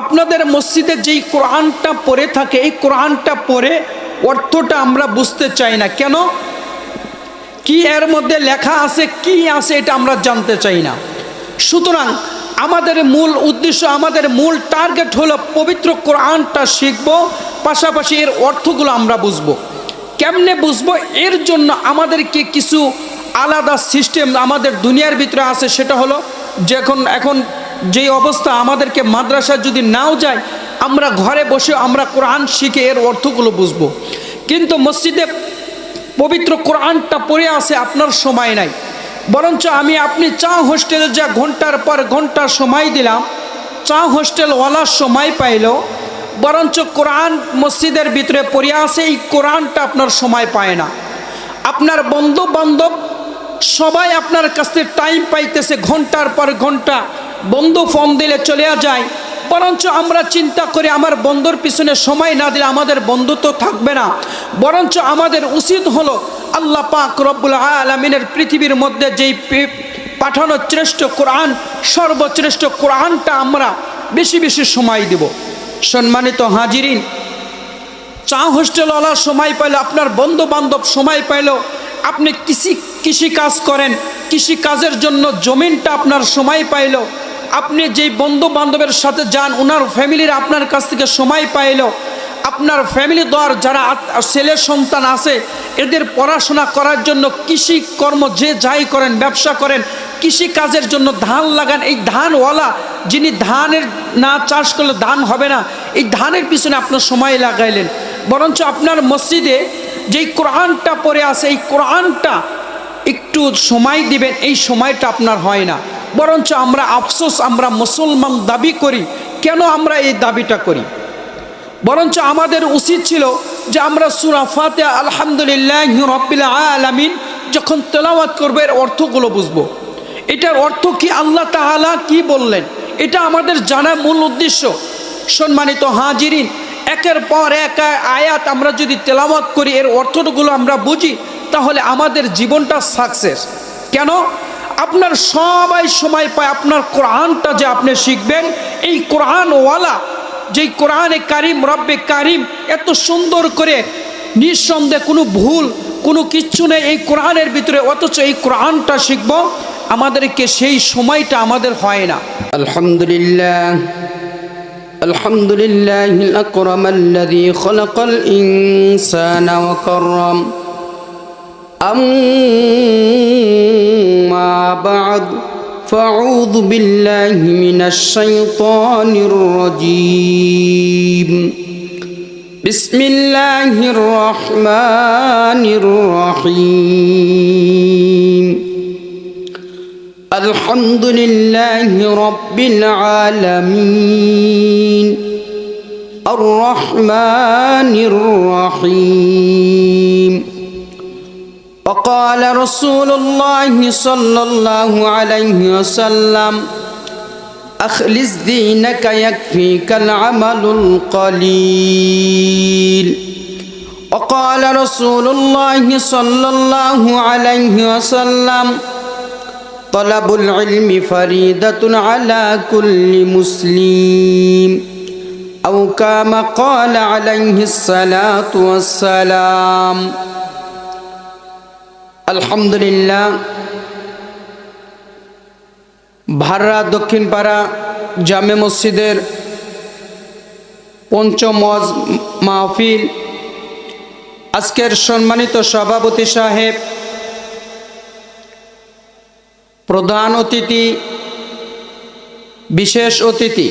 আপনাদের মসজিদে যেই কোরআনটা পড়ে থাকে, এই কোরআনটা পড়ে অর্থটা আমরা বুঝতে চাই না। কেন? কি এর মধ্যে লেখা আছে, কি আছে এটা আমরা জানতে চাই না। সুতরাং আমাদের মূল উদ্দেশ্য, আমাদের মূল টার্গেট হলো পবিত্র কোরআনটা শিখব, পাশাপাশি এর অর্থগুলো আমরা বুঝব। কেমনে বুঝব? এর জন্য আমাদেরকে কিছু আলাদা সিস্টেম আমাদের দুনিয়ার ভিতরে আছে, সেটা হলো যখন, এখন যেই অবস্থা আমাদেরকে মাদ্রাসা যদি নাও যায়, আমরা ঘরে বসে আমরা কোরআন শিখে এর অর্থগুলো বুঝব। কিন্তু মসজিদে পবিত্র কোরআনটা পড়ে আছে আপনার সময় নাই। বরঞ্চ আমি আপনি চা হোস্টেলে যা ঘণ্টার পর ঘণ্টা সময় দিলাম, চা হোস্টেলওয়ালার সময় পাইল, বরঞ্চ কোরআন মসজিদের ভিতরে পড়ে আছে, এই কোরআনটা আপনার সময় পায় না। আপনার বন্ধু বান্ধব সবাই আপনার কাছে টাইম পাইতেছে ঘণ্টার পর ঘণ্টা। বন্ধু ফোন দিলে চলে যায়। বরঞ্চ আমরা চিন্তা করি আমার বন্ধুর পিছনে সময় না দিলে আমাদের বন্ধুত্ব থাকবে না। বরঞ্চ আমাদের উচিত হলো আল্লাহ পাক রব্বুল আলমিনের পৃথিবীর মধ্যে যেই পাঠানো শ্রেষ্ঠ কোরআন, সর্বশ্রেষ্ঠ কোরআনটা আমরা বেশি বেশি সময় দেব। সম্মানিত হাজিরিন, চা হোস্টেলওয়ালা সময় পাইলো, আপনার বন্ধু বান্ধব সময় পাইলো আপনি কৃষি কৃষি কাজ করেন। কৃষি কাজের জন্য জমিনটা আপনার সময় পাইলো আপনি যেই বন্ধু বান্ধবের সাথে যান ওনার ফ্যামিলির আপনার কাছ থেকে সময় পাইলো। আপনার ফ্যামিলি দ্বার যারা ছেলে সন্তান আছে, এদের পড়াশোনা করার জন্য কৃষি কর্ম যে যাই করেন, ব্যবসা করেন, কৃষি কাজের জন্য ধান লাগান। এই ধানওয়ালা যিনি ধানের না চাষ করলে ধান হবে না, এই ধানের পিছনে আপনার সময় লাগাইলেন। বরঞ্চ আপনার মসজিদে যেই কোরআনটা পড়ে আছে, এই কোরআনটা একটু সময় দিবেন, এই সময়টা আপনার হয় না। বরঞ্চ আমরা আফসোস, আমরা মুসলমান দাবি করি। কেন আমরা এই দাবিটা করি? বরঞ্চ আমাদের উচিত ছিল যে আমরা সুরা ফাতে আলহামদুলিল্লাহ রব্বিল আলামিন যখন তেলাওয়াত করব, এর অর্থগুলো বুঝব। এটার অর্থ কি? আল্লাহ তাআলা কি বললেন? এটা আমাদের জানা মূল উদ্দেশ্য। সম্মানিত হাজিরিন, একের পর এক আয়াত আমরা যদি তেলাওয়াত করি, এর অর্থগুলো আমরা বুঝি, তাহলে আমাদের জীবনটা সাকসেস। কেন? আপনার সবাই সময় পায় আপনার কোরআনটা যে আপনি শিখবেন এই কোরআনওয়ালা যেই কোরআনে কারিম রব্বে কারিম এত সুন্দর করে নিঃসন্দেহে কোনো ভুল কোনো কিচ্ছু নেই এই কোরআনের ভিতরে অথচ এই কোরআনটা শিখব আমাদেরকে সেই সময়টা আমাদের হয় না আলহামদুলিল্লাহ الحمد لله الأكرم الذي خلق الإنسان وكرم أما بعد فأعوذ بالله من الشيطان الرجيم. بسم الله الرحمن الرحيم. الحمد لله رب العالمين. الرحمن الرحيم. وقال رسول الله صلى الله عليه وسلم أخلص دينك يكفيك العمل القليل وقال رسول الله صلى الله عليه وسلم طلب العلم فريدة على كل مسلم أو كما قال عليه الصلاة والسلام আলহামদুলিল্লাহ, ভাররা দক্ষিণ পাড়া জামে মসজিদের পঞ্চম মাহফিল, আজকের সম্মানিত সভাপতি সাহেব, প্রধান অতিথি, বিশেষ অতিথি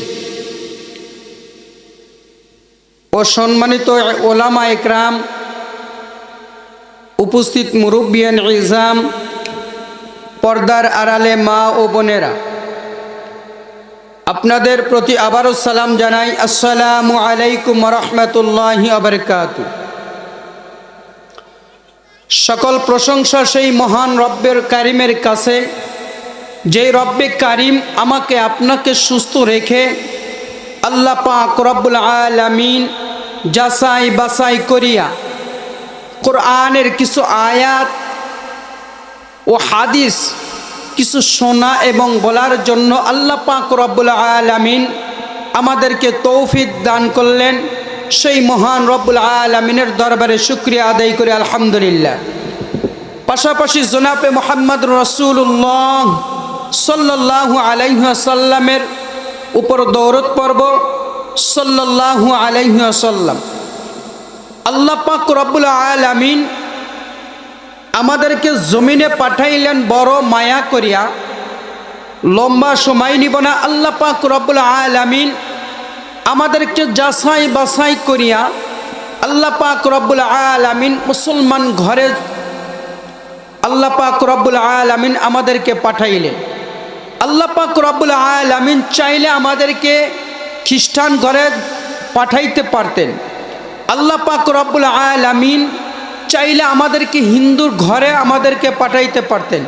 ও সম্মানিত ওলামা একরাম উপস্থিত মুরব্বিয়ান ইজাম পর্দার আড়ালে মা ও বোনেরা। আপনাদের প্রতি আবারও সালাম জানাই। আসসালামু আলাইকুম রহমতুল্লাহি আবরকাত সকল প্রশংসা সেই মহান রব্বের কারিমের কাছে, যেই রব্বে কারিম আমাকে, আপনাকে সুস্থ রেখে আল্লাহ পাক রব্বুল আলামিন যাচাই বাছাই করিয়া কোরআনের কিছু আয়াত ও হাদিস, কিছু শোনা এবং বলার জন্য আল্লাহ পাক রব্বুল আলামিন আমাদেরকে তৌফিক দান করলেন। সেই মহান রব্বুল আলমিনের দরবারে শুক্রিয়া আদায় করে, আলহামদুলিল্লাহ। পাশাপাশি জোনাপে মোহাম্মদ রসুল্লাহ সাল্লাহ আলাইসাল্লামের উপর দৌরত পর্ব সাল্লাহ আলাইসাল্লাম আল্লাহ পাক রব্বুল আলমিন আমাদেরকে জমিনে পাঠাইলেন বড় মায়া করিয়া। লম্বা সময় নিব না। আল্লাহ পাক রব্বুল আলমিন আমাদেরকে যাচাই বাছাই করিয়া আল্লাহ পাক রব্বুল আলমিন মুসলমান ঘরে আল্লাহ পাক রব্বুল আলমিন আমাদেরকে পাঠাইলেন। আল্লাহ পাক রব্বুল আলমিন চাইলে আমাদেরকে খ্রিস্টান ঘরে পাঠাইতে পারতেন। আল্লাহ পাক রব্বুল আলমিন চাইলে আমাদেরকে হিন্দুর ঘরে আমাদেরকে পাঠাইতে পারতেন।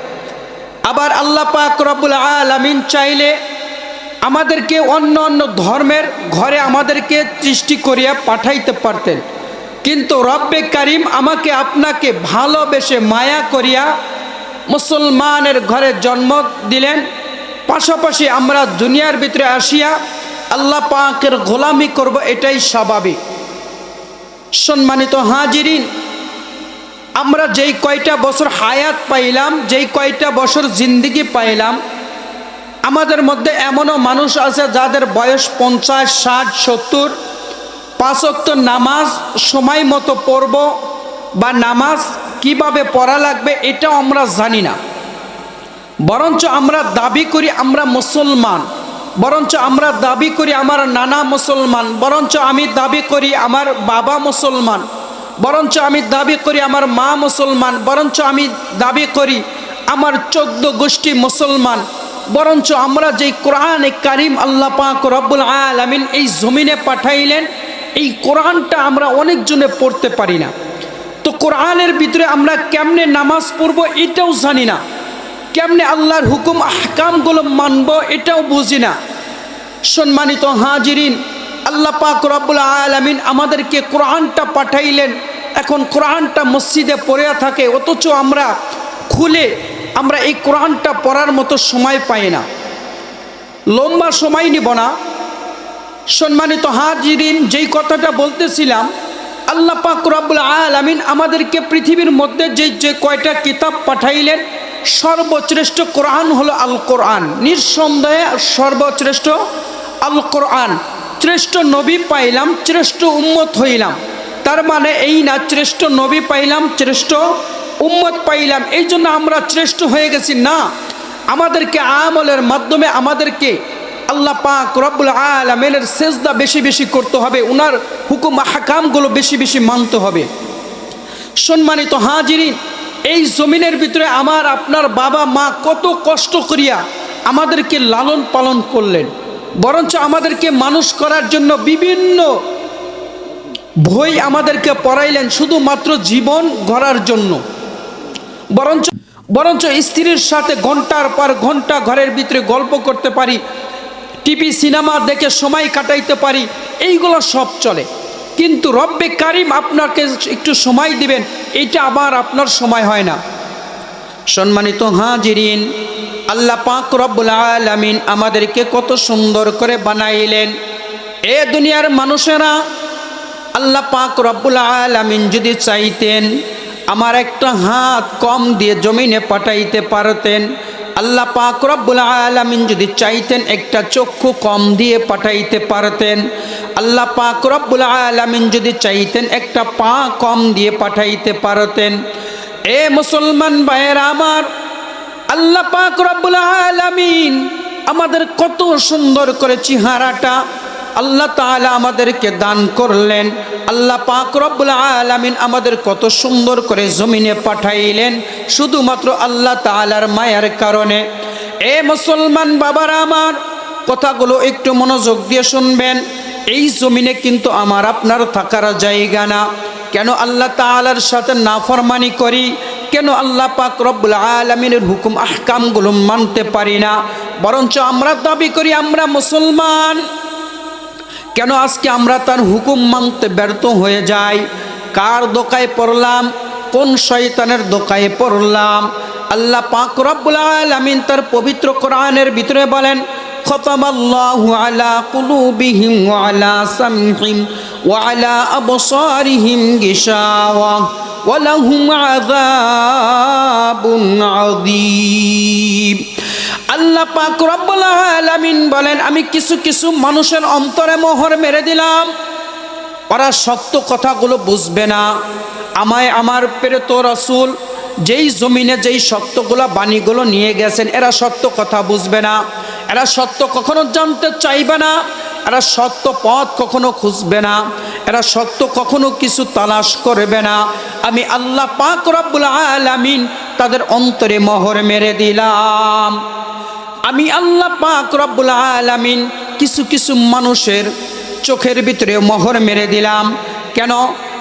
আবার আল্লাহ পাক রব্বুল আলমিন চাইলে আমাদেরকে অন্য অন্য ধর্মের ঘরে আমাদেরকে সৃষ্টি করিয়া পাঠাইতে পারতেন। কিন্তু রব্বে কারিম আমাকে আপনাকে ভালোবেসে মায়া করিয়া মুসলমানের ঘরে জন্ম দিলেন। পাশাপাশি আমরা দুনিয়ার ভিতরে আসিয়া আল্লাহ পাকের গোলামি করব, এটাই স্বাভাবিক। সম্মানিত হাজিরিন, আমরা যেই কয়টা বছর হায়াত পাইলাম, যেই কয়টা বছর জিন্দিগি পাইলাম, আমাদের মধ্যে এমনও মানুষ আছে যাদের বয়স পঞ্চাশ, ষাট, সত্তর পাঁচক্ত নামাজ সময় মতো পড়ব বা নামাজ কীভাবে পড়া লাগবে এটাও আমরা জানি না। বরঞ্চ আমরা দাবি করি আমরা মুসলমান। বরঞ্চ আমরা দাবি করি আমার নানা মুসলমান, বরঞ্চ আমি দাবি করি আমার বাবা মুসলমান, বরঞ্চ আমি দাবি করি আমার মা মুসলমান, বরঞ্চ আমি দাবি করি আমার চোদ্দ গোষ্ঠী মুসলমান, বরঞ্চ আমরা যেই কোরআন কারিম আল্লাহ পাক রব্বুল আলমিন এই জমিনে পাঠাইলেন, এই কোরআনটা আমরা অনেকজনে পড়তে পারি না। তো কোরআনের ভিতরে আমরা কেমনে নামাজ পড়ব এটাও জানি না। কেমনে আল্লাহর হুকুম, আহকামগুলো মানব এটাও বুঝি না। সম্মানিত হাজিরিন, আল্লাহ পাক রব্বুল আলমিন আমাদেরকে কোরআনটা পাঠাইলেন। এখন কোরআনটা মসজিদে পড়ে থাকে, অথচ আমরা খুলে আমরা এই কোরআনটা পড়ার মতো সময় পাই না। লম্বা সময় নিব না। সম্মানিত হাজিরিন, যেই কথাটা বলতেছিলাম, আল্লাহ পাক রব্বুল আলমিন আমাদেরকে পৃথিবীর মধ্যে যে যে কয়টা কিতাব পাঠাইলেন সর্বশ্রেষ্ঠ কোরআন হলো আল কোরআন নিঃসন্দেহে সর্বশ্রেষ্ঠ আল কোরআন শ্রেষ্ঠ নবী পাইলাম, শ্রেষ্ঠ উম্মত হইলাম। তার মানে এই না, শ্রেষ্ঠ নবী পাইলাম, শ্রেষ্ঠ উম্মত পাইলাম। এই জন্য আমরা শ্রেষ্ঠ হয়ে গেছি। না, আমাদেরকে আমলের মাধ্যমে আমাদেরকে আল্লাহ পাক রব্বুল আলমেনের সেজদা বেশি বেশি করতে হবে। উনার হুকুম হাকামগুলো বেশি বেশি মানতে হবে। সম্মানিত হাজিরিন এই জমিনের ভিতরে আমার, আপনার বাবা, মা কত কষ্ট করিয়া আমাদেরকে লালন পালন করলেন। বরঞ্চ আমাদেরকে মানুষ করার জন্য বিভিন্ন বই আমাদেরকে পড়াইলেন শুধুমাত্র জীবন গড়ার জন্য। বরঞ্চ বরঞ্চ স্ত্রীর সাথে ঘণ্টার পর ঘণ্টা ঘরের ভিতরে গল্প করতে পারি, টিভি, সিনেমা দেখে সময় কাটাইতে পারি, এইগুলো সব চলে। কিন্তু রব্বে কারিম আপনাকে একটু সময় দিবেন, এটা আবার আপনার সময় হয় না। সম্মানিত হাজিরিন, আল্লাহ পাক রব্বুল আলামিন আমাদেরকে কত সুন্দর করে বানাইলেন। এ দুনিয়ার মানুষেরা, আল্লাহ পাক রব্বুল আলামিন যদি চাইতেন, আমার একটা হাত কম দিয়ে জমিনে পাঠাইতে পারতেন আল্লাহ পাক রব্বুল আলমিন যদি চাইতেন একটা চক্ষু কম দিয়ে পাঠাইতে পারতেন, আল্লাহ পাক রব্বুল আলমিন যদি চাইতেন একটা পা কম দিয়ে পাঠাইতে পারতেন। এ মুসলমান ভাইয়ের আমার, আল্লাহ পাক রব্বুল আলমিন আমাদের কত সুন্দর করে চেহারাটা আল্লাহ তাআলা আমাদেরকে দান করলেন। আল্লাহ পাক রব্বুল আলামিন আমাদের কত সুন্দর করে জমিনে পাঠাইলেন, শুধুমাত্র আল্লাহ তাআলার মায়ার কারণে। এ মুসলমান বাবারা আমার, কথাগুলো একটু মনোযোগ দিয়ে শুনবেন। এই জমিনে কিন্তু আমার আপনার থাকার জায়গা না। কেন আল্লাহ তাআলার সাথে নাফরমানি করি? কেন আল্লাহ পাক রব্বুল আলমিনের হুকুম, আহকামগুলো মানতে পারি না? বরঞ্চ আমরা দাবি করি, আমরা মুসলমান। কেন আজকে আমরা তার হুকুম মানতে ব্যর্থ হয়ে যাই? কার দোকায় পড়লাম? কোন শয়তানের দোকায় পড়লাম? আল্লাহ পাক রব্বুল আলামিন তার পবিত্র কোরআনের ভিতরে বলেন কুলুবিহিম ওয়া আলা সামহিম ওয়া আলা আবসারিহিম গিশাওয়া ওয়া লাহুম আযাবুন আযীম। আল্লাহ পাক রব্বুল আলামিন বলেন, আমি কিছু কিছু মানুষের অন্তরে মোহর মেরে দিলাম। ওরা সত্য কথাগুলো বুঝবে না। আমায় আমার প্রেত রসুল যেই জমিনে যেই সত্যগুলো বাণীগুলো নিয়ে গেছেন, এরা সত্য কথা বুঝবে না। এরা সত্য কখনো জানতে চাইবে না। এরা সত্য পথ কখনো খুঁজবে না। এরা সত্য কখনো কিছু তালাশ করবে না। আমি আল্লাহ পাক রব্বুল আলামিন তাদের অন্তরে মোহর মেরে দিলাম। আমি আল্লাহ পাক রব্বুল আলামিন কিছু কিছু মানুষের চোখের ভিতরে মোহর মেরে দিলাম। কেন?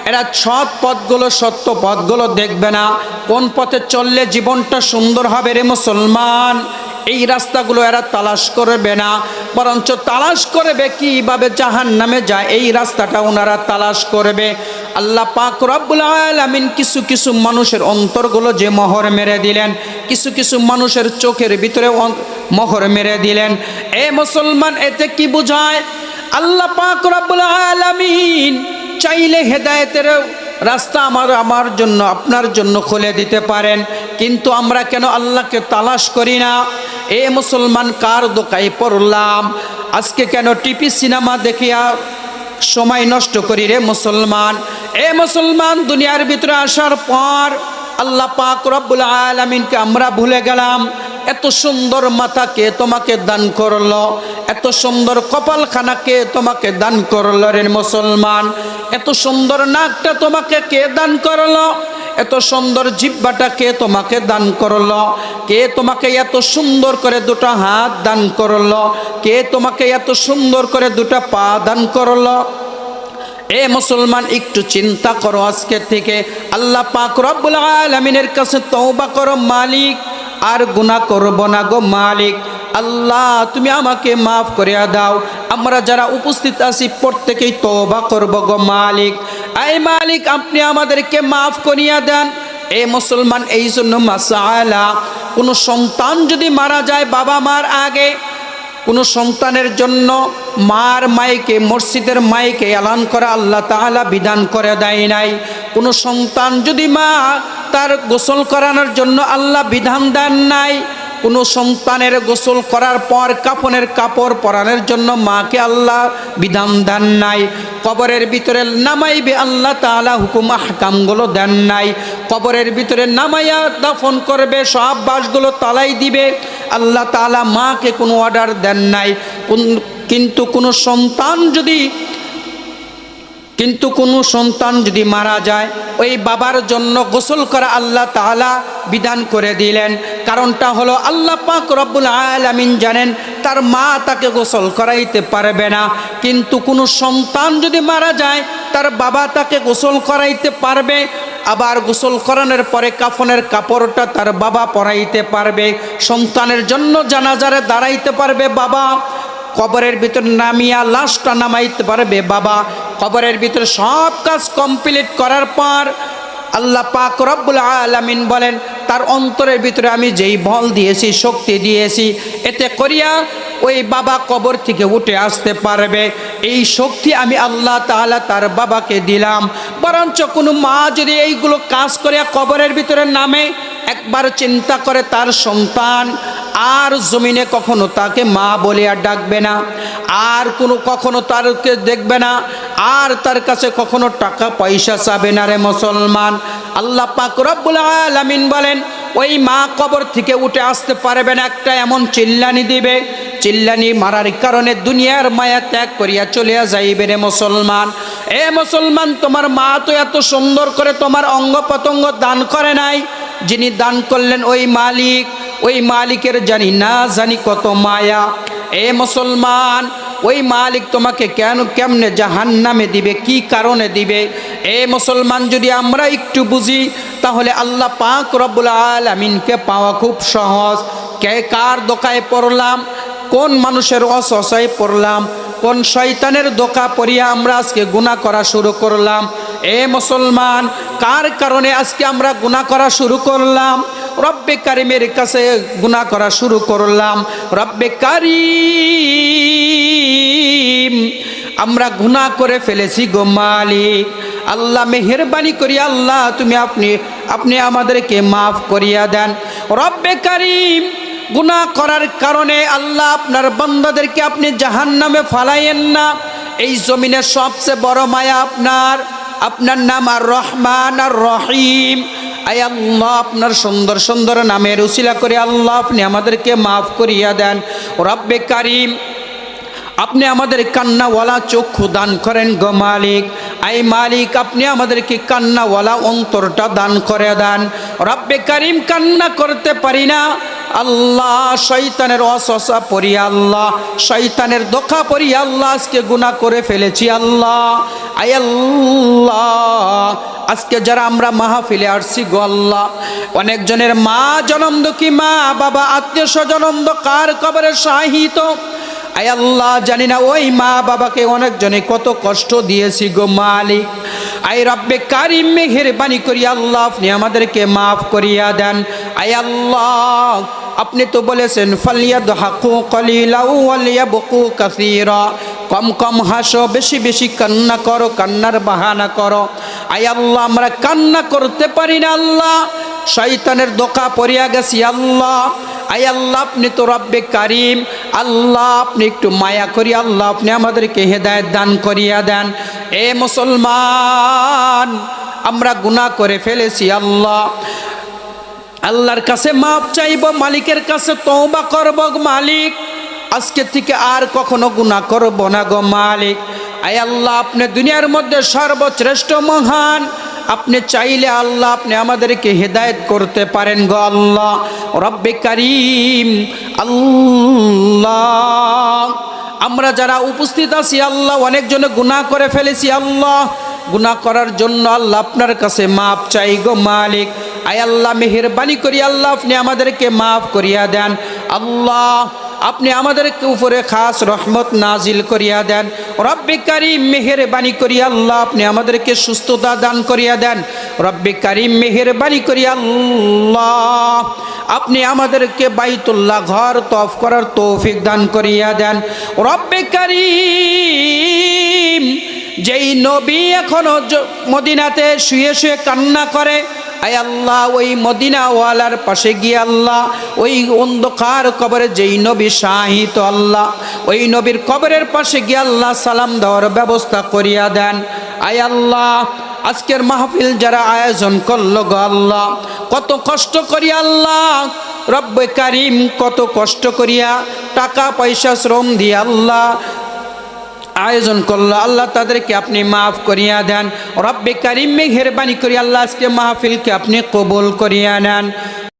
এরা সৎ পথগুলো, সত্য পথগুলো দেখবে না। কোন পথে চললে জীবনটা সুন্দর হবে রে মুসলমান? এই রাস্তাগুলো এরা তালাশ করবে না। বরঞ্চ তালাশ করবে কীভাবে জাহান নামে যায়, এই রাস্তাটা ওনারা তালাশ করবে। আল্লাহ পাক রব্বুল আলামিন কিছু কিছু মানুষের অন্তরগুলো যে মোহর মেরে দিলেন, কিছু কিছু মানুষের চোখের ভিতরে মোহর মেরে দিলেন। এ মুসলমান, এতে কি বোঝায়? আল্লাহ পাক রব্বুল আলামিন চাইলে হেদায়েতের রাস্তা আমার আমার জন্য, আপনার জন্য খুলে দিতে পারেন। কিন্তু আমরা কেন আল্লাহকে তালাশ করি না? এ মুসলমান, কার দোকায় পড়লাম? আজকে কেন টিপি সিনেমা দেখিয়া সময় নষ্ট করি রে মুসলমান? এ মুসলমান, দুনিয়ার ভিতরে আসার পর আল্লাহ পাক রব্বুল আলামিনকে আমরা ভুলে গেলাম, এত সুন্দর মাথাকে তোমাকে দান করল, এত সুন্দর কপালখানাকে তোমাকে দান করল রে মুসলমান, এত সুন্দর নাকটা তোমাকে কে দান করল, এত সুন্দর জিব্বাটা কে তোমাকে দান করল, কে তোমাকে এত সুন্দর করে দুটো হাত দান করল, কে তোমাকে এত সুন্দর করে দুটো পা দান করল। এ মুসলমান, একটু চিন্তা করো আজকে থেকে। আল্লাহ পাক রব্বুল আলামিনের কাছে তওবা করো, মালিক। আর গুনাহ করব না গো মালিক। আল্লাহ, তুমি আমাকে মাফ করিয়া দাও। আমরা যারা উপস্থিত আছি, প্রত্যেকেই তওবা করব গো মালিক। এই মালিক, আপনি আমাদেরকে মাফ করিয়া দেন। এ মুসলমান এই জন্য মাসালা কোনো সন্তান যদি মারা যায় বাবা মার আগে কোনো সন্তানের জন্য মার মাইকে, মসজিদের মাইকে এলান করা আল্লাহ তাআলা বিধান করে দেয় নাই। কোনো সন্তান যদি মা তার গোসল করানোর জন্য আল্লাহ বিধান দেন নাই, কোনো সন্তানের গোসল করার পর কাফনের কাপড় পরানোর জন্য মাকে আল্লাহ বিধান দেন নাই। কবরের ভিতরে নামাইবে আল্লাহ তাআলা হুকুম আহকামগুলো দেন নাই। কবরের ভিতরে নামাইয়া দাফন করবে, সব বাসগুলো তালাই দিবে। আল্লাহ তাআলা মাকে কোনো অর্ডার দেন নাই। কোন- কিন্তু কোনো সন্তান যদি কিন্তু কোনো সন্তান যদি মারা যায়, ওই বাবার জন্য গোসল করা আল্লাহ তাআলা বিধান করে দিলেন। কারণটা হলো আল্লাহ পাক রব্বুল আলামিন জানেন, তার মা তাকে গোসল করাইতে পারবে না। কিন্তু কোনো সন্তান যদি মারা যায়, তার বাবা তাকে গোসল করাইতে পারবে। আবার গোসল করানোর পরে কাফনের কাপড়টা তার বাবা পরাইতে পারবে, সন্তানের জন্য জানাজারে দাঁড়াইতে পারবে বাবা, কবরের ভিতর নামিয়া লাশটা নামাইতে পারবে বাবা, কবরের ভিতর সব কাজ কমপ্লিট করার পর আল্লাহ পাক রব্বুল আলামিন বলেন, তার অন্তরের ভিতরে আমি যেই বল দিয়েছি, শক্তি দিয়েছি, এতে করিয়া ওই বাবা কবর থেকে উঠে আসতে পারবে। এই শক্তি আমি আল্লাহ তাআলা তার বাবাকে দিলাম। বরঞ্চ কোনো মা যদি এইগুলো কাজ করে কবরের ভিতরে নামে, একবার চিন্তা করে তার সন্তান আর জমিনে কখনো তাকে মা বলে আর ডাকবে না, আর কোনো কখনো তারকে দেখবে না, আর তার কাছে কখনো টাকা পয়সা চাবে না রে মুসলমান। আল্লাহ পাক আলামিন বলেন, ওই মা কবর থেকে উঠে আসতে পারবে না, একটা এমন চিল্লানি দিবে চিল্লানি মারার কারণে দুনিয়ার মায়া ত্যাগ করিয়া চলিয়া যাইবে রে মুসলমান। এ মুসলমান, তোমার মা তো এত সুন্দর করে তোমার অঙ্গ প্রত্যঙ্গ দান করে নাই, যিনি দান করলেন ওই মালিক। ওই মালিকের জানি না জানি কত মায়া। এ মুসলমান, ওই মালিক তোমাকে কেন কেমনে জাহান নামে দিবে, কি কারণে দিবে? এ মুসলমান, যদি আমরা একটু বুঝি, তাহলে আল্লাহ পাক রব্বুল আলামিনকে পাওয়া খুব সহজ। কে কার দোকায় পড়লাম কোন মানুষের অসহায় পড়লাম? কোন শয়তানের দোকা পড়িয়া আমরা আজকে গুনাহ করা শুরু করলাম? এ মুসলমান, কার কারণে আজকে আমরা গুনাহ করা শুরু করলাম? রব্বে কারিমের কাছে গুনাহ করা শুরু করলাম। রব্বে কারিম, আমরা গুনাহ করে ফেলেছি গো মালিক। আল্লাহ মেহেরবানি করি, আল্লাহ তুমি আপনি আপনি আমাদেরকে মাফ করিয়া দেন। রব্বে কারিম গুনাহ করার কারণে আল্লাহ আপনার বান্দাদেরকে আপনি জাহান নামে ফালাইয়েন না। এই জমিনের সবচেয়ে বড় মায়া আপনার। আপনার নাম আর রহমান আর রহিম। আয় আল্লাহ, আপনার সুন্দর সুন্দর নামের উসিলা করে আল্লাহ আপনি আমাদেরকে মাফ করিয়া দেন। রব্বে কারিম, আপনি আমাদের কান্নাওয়ালা চক্ষু দান করেন গো মালিক। আই মালিক, আপনি আমাদেরকে কান্নাওয়ালা অন্তরটা দান করে দেন। রব্বে কারিম, কান্না করতে পারি না। আল্লাহ শৈতানের অসসা পড়ি আল্লাহ শৈতানের দোকা পড়ি আল্লাহ, আজকে গুনাহ করে ফেলেছি আল্লাহ। আই আল্লাহ, আজকে যারা আমরা মাহফিলে আসছি গো আল্লাহ, অনেকজনের মা জনম দুঃখী মা, বাবা আত্মীয় স্বজন কার কবরে সাহিত আয় আল্লাহ, জানি না ওই মা বাবাকে অনেকজনে কত কষ্ট দিয়েছি গো মালিক। আয় রব্বে কারিম মেহেরবানি করি আল্লাহ, আপনি আমাদেরকে মাফ করিয়া দেন। আয় আল্লাহ আপনি তো বলেছেন ফালিয়া হাকু কলিলাউ আলিয়া বকু কাসিরা। কম কম হাসো, বেশি বেশি কান্না করো, কান্নার বাহানা করো। আয় আল্লাহ, আমরা কান্না করতে পারি না আল্লাহ। শয়তানের দোকা পড়িয়া গেছি আল্লাহ। আই আল্লাহ, আপনি তো রব্বে কারিম। আল্লাহ, আপনি একটু মায়া করি আল্লাহ, আপনি আমাদেরকে হেদায়ত দান করিয়া দেন। এ মুসলমান, আমরা গুনাহ করে ফেলেছি আল্লাহ। আল্লাহর কাছে মাপ চাইব, মালিকের কাছে তওবা করব মালিক। আজকে থেকে আর কখনো গুনাহ করব না গো মালিক। আয় আল্লাহ, আপনি দুনিয়ার মধ্যে সর্বশ্রেষ্ঠ মহান। আপনি চাইলে আল্লাহ আপনি আমাদেরকে হেদায়েত করতে পারেন গো আল্লাহ। রব্বে কারিম, আল্লাহ। আমরা যারা উপস্থিত আছি, আল্লাহ, অনেকজনে গুনাহ করে ফেলেছি, আল্লাহ। গুনাহ করার জন্য আল্লাহ আপনার কাছে মাপ চাই গো মালিক। আয় আল্লাহ, মেহেরবানি করি আল্লাহ, আপনি আমাদেরকে মাফ করিয়া দেন। আল্লাহ, আপনি আমাদেরকে উপরে খাস রহমত নাজিল করিয়া দেন। রব্বে কারিম, মেহেরবানি করি আল্লাহ, আপনি আমাদেরকে সুস্থতা দান করিয়া দেন। রব্বে কারিম, মেহেরবানি করি আল্লাহ, আপনি আমাদেরকে বাইতুল্লাহ ঘর তফ করার তৌফিক দান করিয়া দেন। রব্বে কারিম, যেই নবী এখনও মদিনাতে শুয়ে শুয়ে কান্না করে আয় আল্লাহ, ওই মদিনাওয়ালার পাশে গিয়ে আল্লাহ, ওই অন্ধকার কবরে যেই নবী শাহিত আল্লাহ, ওই নবীর কবরের পাশে গিয়ে আল্লাহ সালাম দেওয়ার ব্যবস্থা করিয়া দেন। আয় আল্লাহ, আজকের মাহফিল যারা আয়োজন করল গো আল্লাহ, কত কষ্ট করি আল্লাহ, রব্বে কারিম কত কষ্ট করিয়া টাকা পয়সা শ্রম দিয়ে আল্লাহ আয়োজন করল। আল্লাহ তাদেরকে আপনি মাফ করিয়া দেন। রব্বে কারিম মেঘেরবানি করি আল্লাহ আজকে মাহফিলকে আপনি কবুল করিয়া নেন।